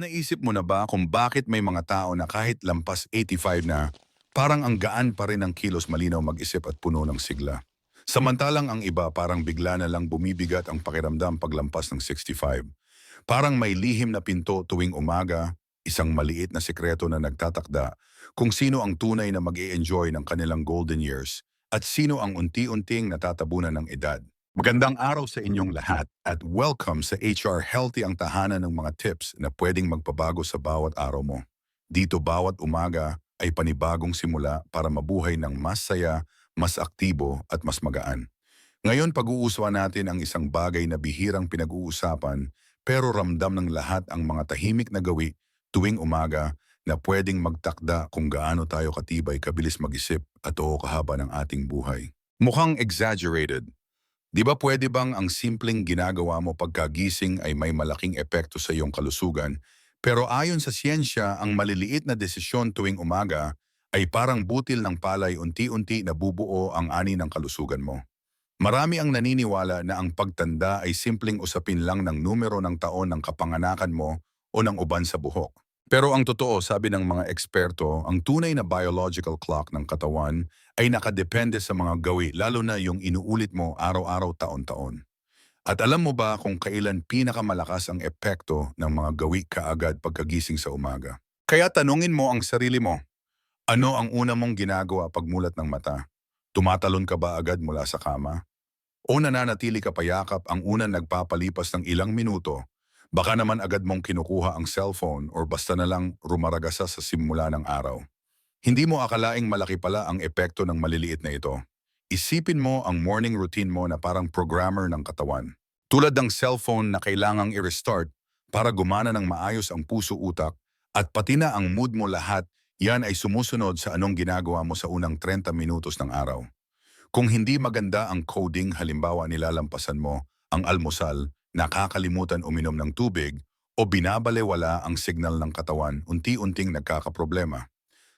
Naisip mo na ba kung bakit may mga tao na kahit lampas 85 na, parang ang gaan pa rin ang kilos malinaw mag-isip at puno ng sigla? Samantalang ang iba parang bigla na lang bumibigat ang pakiramdam paglampas ng 65. Parang may lihim na pinto tuwing umaga, isang maliit na sikreto na nagtatakda kung sino ang tunay na mag enjoy ng kanilang golden years at sino ang unti-unting natatabunan ng edad. Magandang araw sa inyong lahat at welcome sa HR Healthy ang tahanan ng mga tips na pwedeng magpabago sa bawat araw mo. Dito bawat umaga ay panibagong simula para mabuhay ng mas saya, mas aktibo at mas magaan. Ngayon pag-uusapan natin ang isang bagay na bihirang pinag-uusapan pero ramdam ng lahat ang mga tahimik na gawi tuwing umaga na pwedeng magtakda kung gaano tayo katibay kabilis mag-isip at o kahaba ng ating buhay. Mukhang exaggerated, Di ba pwede bang ang simpleng ginagawa mo pagkagising ay may malaking epekto sa iyong kalusugan, pero ayon sa siyensya, ang maliliit na desisyon tuwing umaga ay parang butil ng palay unti-unti na bubuo ang ani ng kalusugan mo. Marami ang naniniwala na ang pagtanda ay simpleng usapin lang ng numero ng taon ng kapanganakan mo o ng uban sa buhok. Pero ang totoo, sabi ng mga eksperto, ang tunay na biological clock ng katawan ay nakadepende sa mga gawi, lalo na yung inuulit mo araw-araw taon-taon. At alam mo ba kung kailan pinakamalakas ang epekto ng mga gawi kaagad pagkagising sa umaga? Kaya tanungin mo ang sarili mo, ano ang una mong ginagawa pagmulat ng mata? Tumatalon ka ba agad mula sa kama? O nananatili ka payakap ang unang nagpapalipas ng ilang minuto Baka naman agad mong kinukuha ang cellphone or basta na lang rumaragasa sa simula ng araw. Hindi mo akalaing malaki pala ang epekto ng maliliit na ito. Isipin mo ang morning routine mo na parang programmer ng katawan. Tulad ng cellphone na kailangang i-restart para gumana ng maayos ang puso-utak at pati na ang mood mo lahat, yan ay sumusunod sa anong ginagawa mo sa unang 30 minutos ng araw. Kung hindi maganda ang coding halimbawa nilalampasan mo ang almusal, nakakalimutan uminom ng tubig o binabalewala ang signal ng katawan, unti-unting nagkakaproblema.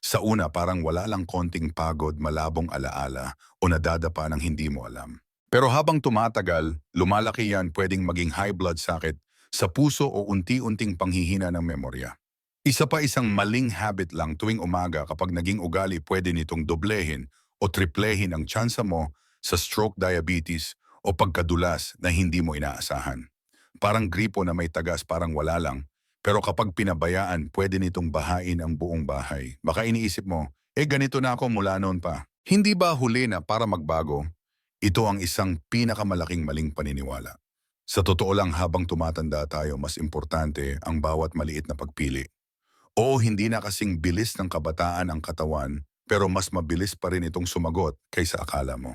Sa una parang wala lang konting pagod, malabong alaala o nadadapa ng hindi mo alam. Pero habang tumatagal, lumalaki yan pwedeng maging high blood sakit sa puso o unti-unting panghihina ng memorya. Isa pa isang maling habit lang tuwing umaga kapag naging ugali pwede nitong doblehin o triplehin ang tsansa mo sa stroke diabetes o pagkadulas na hindi mo inaasahan. Parang gripo na may tagas parang wala lang, pero kapag pinabayaan, pwede nitong bahain ang buong bahay. Baka iniisip mo, eh ganito na ako mula noon pa. Hindi ba huli na para magbago? Ito ang isang pinakamalaking maling paniniwala. Sa totoo lang habang tumatanda tayo, mas importante ang bawat maliit na pagpili. Oo, hindi na kasing bilis ng kabataan ang katawan, pero mas mabilis pa rin itong sumagot kaysa akala mo.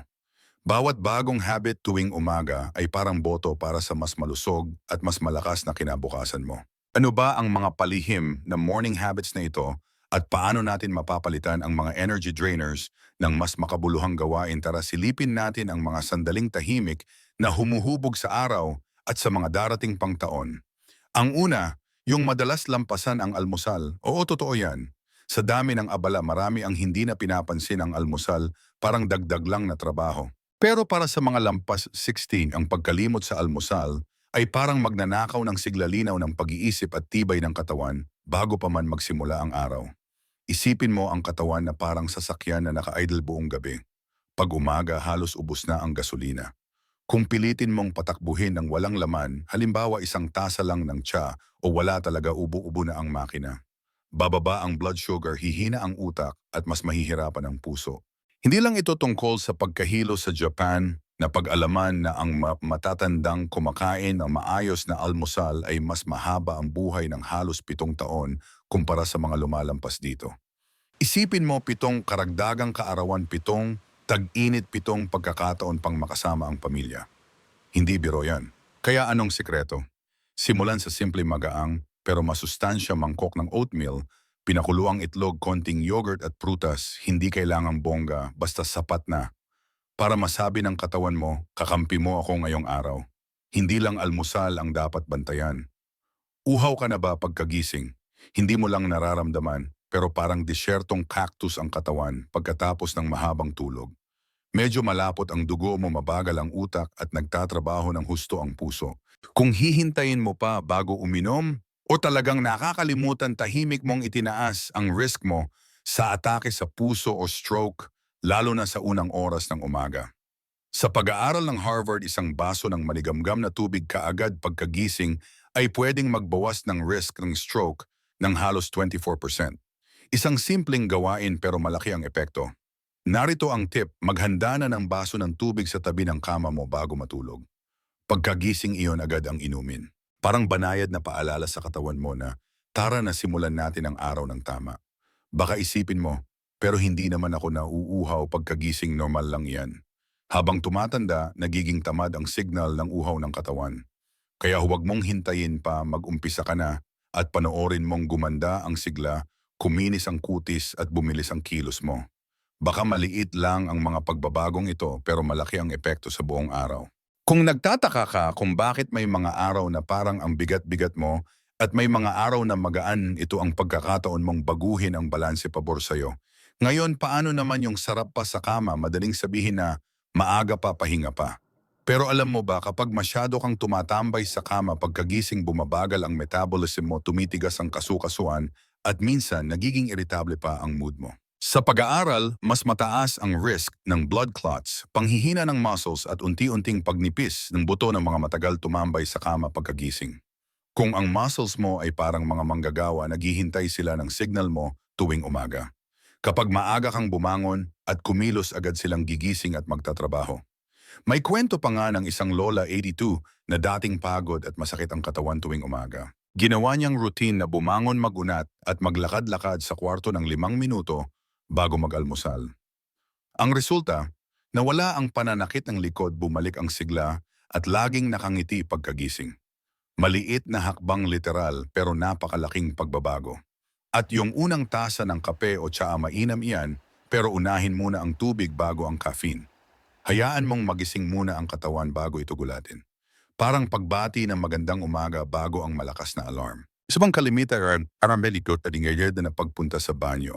Bawat bagong habit tuwing umaga ay parang boto para sa mas malusog at mas malakas na kinabukasan mo. Ano ba ang mga palihim na morning habits na ito at paano natin mapapalitan ang mga energy drainers ng mas makabuluhang gawain tara silipin natin ang mga sandaling tahimik na humuhubog sa araw at sa mga darating pang taon. Ang una, yung madalas lampasan ang almusal. Oo, totoo yan. Sa dami ng abala, marami ang hindi na pinapansin ang almusal, parang dagdag lang na trabaho. Pero para sa mga lampas 16, ang pagkalimot sa almusal ay parang magnanakaw ng siglalinaw ng pag-iisip at tibay ng katawan bago pa man magsimula ang araw. Isipin mo ang katawan na parang sasakyan na naka-idle buong gabi. Pag umaga, halos ubos na ang gasolina. Kung pilitin mong patakbuhin ng walang laman, halimbawa isang tasa lang ng tsa o wala talaga ubo-ubo na ang makina. Bababa ang blood sugar, hihina ang utak at mas mahihirapan ang puso. Hindi lang ito tungkol sa pagkahilo sa Japan na pag-alaman na ang matatandang kumakain ng maayos na almusal ay mas mahaba ang buhay ng halos pitong taon kumpara sa mga lumalampas dito. Isipin mo pitong karagdagang kaarawan pitong tag-init pitong pagkakataon pang makasama ang pamilya. Hindi biro yan. Kaya anong sikreto? Simulan sa simple magaang pero masustansya mangkok ng oatmeal Pinakuluang itlog, konting yogurt at prutas, hindi kailangang bongga, basta sapat na. Para masabi ng katawan mo, kakampi mo ako ngayong araw. Hindi lang almusal ang dapat bantayan. Uhaw ka na ba pagkagising? Hindi mo lang nararamdaman, pero parang disyertong cactus ang katawan pagkatapos ng mahabang tulog. Medyo malapot ang dugo mo, mabagal ang utak at nagtatrabaho ng husto ang puso. Kung hihintayin mo pa bago uminom O talagang nakakalimutan tahimik mong itinaas ang risk mo sa atake sa puso o stroke, lalo na sa unang oras ng umaga. Sa pag-aaral ng Harvard, isang baso ng maligamgam na tubig kaagad pagkagising ay pwedeng magbawas ng risk ng stroke ng halos 24%. Isang simpleng gawain pero malaki ang epekto. Narito ang tip, maghanda na ng baso ng tubig sa tabi ng kama mo bago matulog. Pagkagising iyon agad ang inumin. Parang banayad na paalala sa katawan mo na tara na simulan natin ang araw ng tama. Baka isipin mo, pero hindi naman ako nauuhaw pagkagising normal lang yan. Habang tumatanda, nagiging tamad ang signal ng uhaw ng katawan. Kaya huwag mong hintayin pa mag-umpisa ka na at panoorin mong gumanda ang sigla, kuminis ang kutis at bumilis ang kilos mo. Baka maliit lang ang mga pagbabagong ito pero malaki ang epekto sa buong araw. Kung nagtataka ka kung bakit may mga araw na parang ang bigat-bigat mo at may mga araw na magaan ito ang pagkakataon mong baguhin ang balanse pabor sa'yo. Ngayon, paano naman yung sarap pa sa kama, madaling sabihin na maaga pa, pahinga pa. Pero alam mo ba, kapag masyado kang tumatambay sa kama pagkagising bumabagal ang metabolism mo, tumitigas ang kasukasuan at minsan nagiging irritable pa ang mood mo. Sa pag-aaral, mas mataas ang risk ng blood clots, panghihina ng muscles at unti-unting pagnipis ng buto ng mga matagal tumambay sa kama pagkagising. Kung ang muscles mo ay parang mga manggagawa, naghihintay sila ng signal mo tuwing umaga. Kapag maaga kang bumangon at kumilos agad silang gigising at magtatrabaho. May kwento pa nga ng isang lola 82 na dating pagod at masakit ang katawan tuwing umaga. Ginawa niyang routine na bumangon magunat at maglakad-lakad sa kwarto ng limang minuto bago mag-almusal. Ang resulta, nawala ang pananakit ng likod bumalik ang sigla at laging nakangiti pagkagising. Maliit na hakbang literal pero napakalaking pagbabago. At yung unang tasa ng kape o tsaa mainam iyan pero unahin muna ang tubig bago ang caffeine. Hayaan mong magising muna ang katawan bago ito gulatin. Parang pagbati ng magandang umaga bago ang malakas na alarm. Isa bang kalimitan ang melikot at ingayad na pagpunta sa banyo.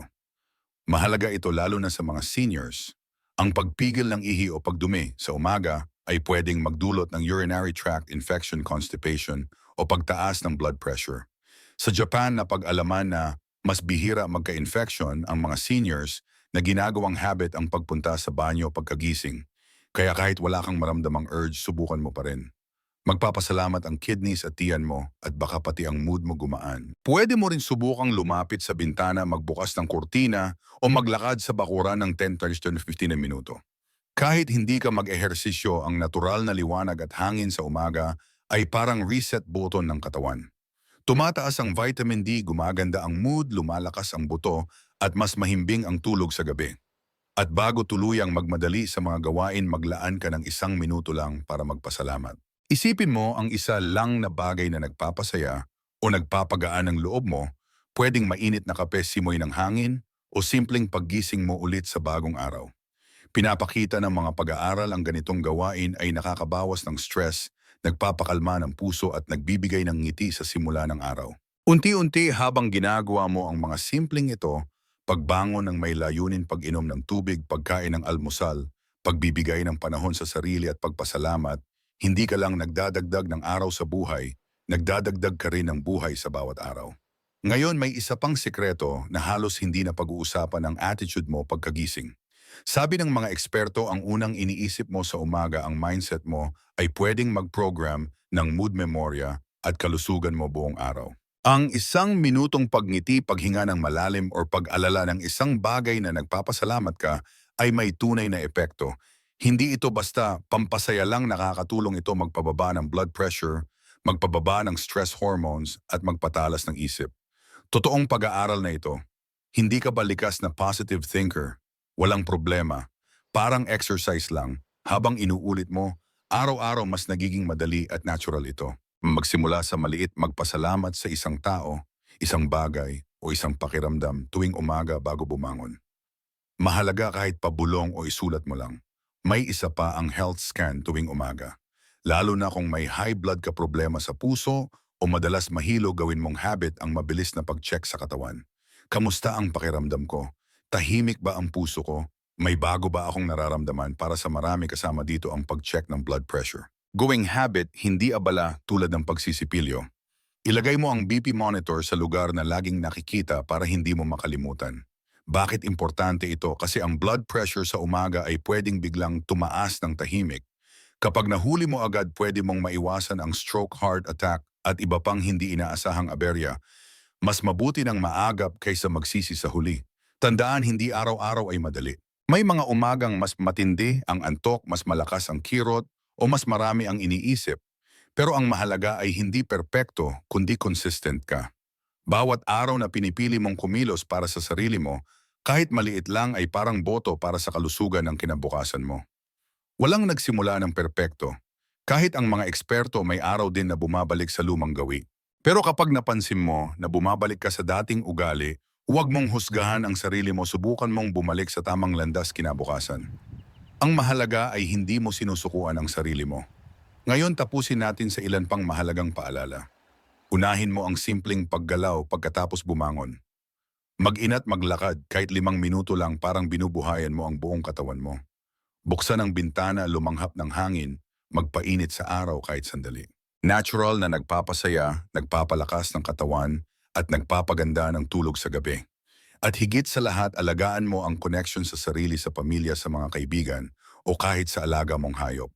Mahalaga ito lalo na sa mga seniors. Ang pagpigil ng ihi o pagdumi sa umaga ay pwedeng magdulot ng urinary tract infection constipation o pagtaas ng blood pressure. Sa Japan na pag-alaman na mas bihira magka-infection ang mga seniors na ginagawang habit ang pagpunta sa banyo pagkagising. Kaya kahit wala kang maramdamang urge, subukan mo pa rin. Magpapasalamat ang kidneys at tiyan mo at baka pati ang mood mo gumaan. Pwede mo rin subukang lumapit sa bintana, magbukas ng kurtina o maglakad sa bakuran ng 10 to 15 na minuto. Kahit hindi ka mag-ehersisyo, ang natural na liwanag at hangin sa umaga ay parang reset button ng katawan. Tumataas ang vitamin D, gumaganda ang mood, lumalakas ang buto at mas mahimbing ang tulog sa gabi. At bago tuluyang magmadali sa mga gawain, maglaan ka ng isang minuto lang para magpasalamat. Isipin mo ang isa lang na bagay na nagpapasaya o nagpapagaan ng loob mo, pwedeng mainit na kape simoy ng hangin o simpleng paggising mo ulit sa bagong araw. Pinapakita ng mga pag-aaral ang ganitong gawain ay nakakabawas ng stress, nagpapakalma ng puso at nagbibigay ng ngiti sa simula ng araw. Unti-unti habang ginagawa mo ang mga simpleng ito, pagbangon ng may layunin pag-inom ng tubig, pagkain ng almusal, pagbibigay ng panahon sa sarili at pagpasalamat, hindi ka lang nagdadagdag ng araw sa buhay, nagdadagdag ka rin ng buhay sa bawat araw. Ngayon may isa pang sikreto na halos hindi na pag-uusapan ang attitude mo pagkagising. Sabi ng mga eksperto ang unang iniisip mo sa umaga ang mindset mo ay pwedeng mag-program ng mood memoria at kalusugan mo buong araw. Ang isang minutong pagngiti, paghinga ng malalim o pag-alala ng isang bagay na nagpapasalamat ka ay may tunay na epekto hindi ito basta pampasaya lang nakakatulong ito magpababa ng blood pressure, magpababa ng stress hormones at magpatalas ng isip. Totoong pag-aaral na ito. Hindi ka ba likas na positive thinker? Walang problema. Parang exercise lang. Habang inuulit mo, araw-araw mas nagiging madali at natural ito. Magsimula sa maliit magpasalamat sa isang tao, isang bagay o isang pakiramdam tuwing umaga bago bumangon. Mahalaga kahit pabulong o isulat mo lang. May isa pa ang health scan tuwing umaga. Lalo na kung may high blood ka problema sa puso o madalas mahilo gawin mong habit ang mabilis na pag-check sa katawan. Kamusta ang pakiramdam ko? Tahimik ba ang puso ko? May bago ba akong nararamdaman para sa marami kasama dito ang pag-check ng blood pressure? Going habit, hindi abala tulad ng pagsisipilyo. Ilagay mo ang BP monitor sa lugar na laging nakikita para hindi mo makalimutan. Bakit importante ito? Kasi ang blood pressure sa umaga ay pwedeng biglang tumaas ng tahimik. Kapag nahuli mo agad, pwede mong maiwasan ang stroke, heart attack at iba pang hindi inaasahang aberya. Mas mabuti ng maagap kaysa magsisi sa huli. Tandaan, hindi araw-araw ay madali. May mga umagang mas matindi ang antok, mas malakas ang kirot, o mas marami ang iniisip. Pero ang mahalaga ay hindi perpekto, kundi consistent ka. Bawat araw na pinipili mong kumilos para sa sarili mo, kahit maliit lang ay parang boto para sa kalusugan ng kinabukasan mo. Walang nagsimula ng perpekto. Kahit ang mga eksperto may araw din na bumabalik sa lumang gawi. Pero kapag napansin mo na bumabalik ka sa dating ugali, huwag mong husgahan ang sarili mo, subukan mong bumalik sa tamang landas kinabukasan. Ang mahalaga ay hindi mo sinusukuan ang sarili mo. Ngayon tapusin natin sa ilan pang mahalagang paalala. Unahin mo ang simpleng paggalaw pagkatapos bumangon. Mag-ina't maglakad kahit limang minuto lang parang binubuhayan mo ang buong katawan mo. Buksan ang bintana, lumanghap ng hangin, magpainit sa araw kahit sandali. Natural na nagpapasaya, nagpapalakas ng katawan, at nagpapaganda ng tulog sa gabi. At higit sa lahat, alagaan mo ang connection sa sarili sa pamilya sa mga kaibigan o kahit sa alaga mong hayop.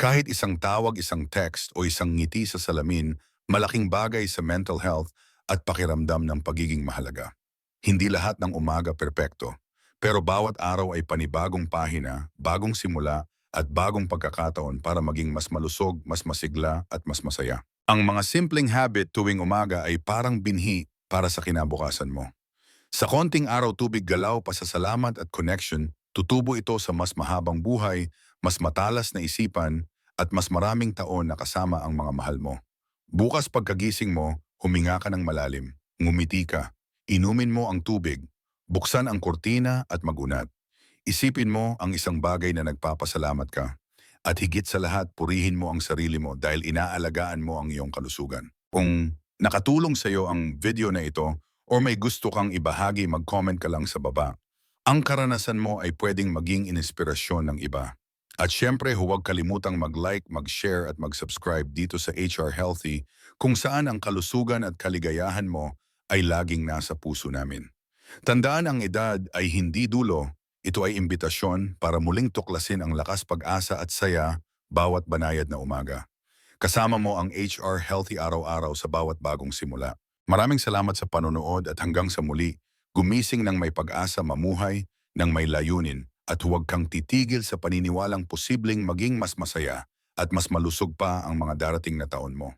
Kahit isang tawag, isang text o isang ngiti sa salamin, malaking bagay sa mental health at pakiramdam ng pagiging mahalaga. Hindi lahat ng umaga perpekto, pero bawat araw ay panibagong pahina, bagong simula at bagong pagkakataon para maging mas malusog, mas masigla at mas masaya. Ang mga simpleng habit tuwing umaga ay parang binhi para sa kinabukasan mo. Sa konting araw tubig galaw, pasasalamat at connection, tutubo ito sa mas mahabang buhay, mas matalas na isipan, at mas maraming taon na kasama ang mga mahal mo. Bukas pagkagising mo, huminga ka ng malalim, ngumiti ka, inumin mo ang tubig, buksan ang kurtina at magunat. Isipin mo ang isang bagay na nagpapasalamat ka. At higit sa lahat, purihin mo ang sarili mo dahil inaalagaan mo ang iyong kalusugan. Kung nakatulong sa iyo ang video na ito o may gusto kang ibahagi, mag-comment ka lang sa baba. Ang karanasan mo ay pwedeng maging inspirasyon ng iba. At syempre, huwag kalimutang mag-like, mag-share at mag-subscribe dito sa HR Healthy kung saan ang kalusugan at kaligayahan mo ay laging nasa puso namin. Tandaan ang edad ay hindi dulo, ito ay imbitasyon para muling tuklasin ang lakas pag-asa at saya bawat banayad na umaga. Kasama mo ang HR Healthy araw-araw sa bawat bagong simula. Maraming salamat sa panonood at hanggang sa muli, gumising ng may pag-asa mamuhay, ng may layunin, at huwag kang titigil sa paniniwalang posibleng maging mas masaya at mas malusog pa ang mga darating na taon mo.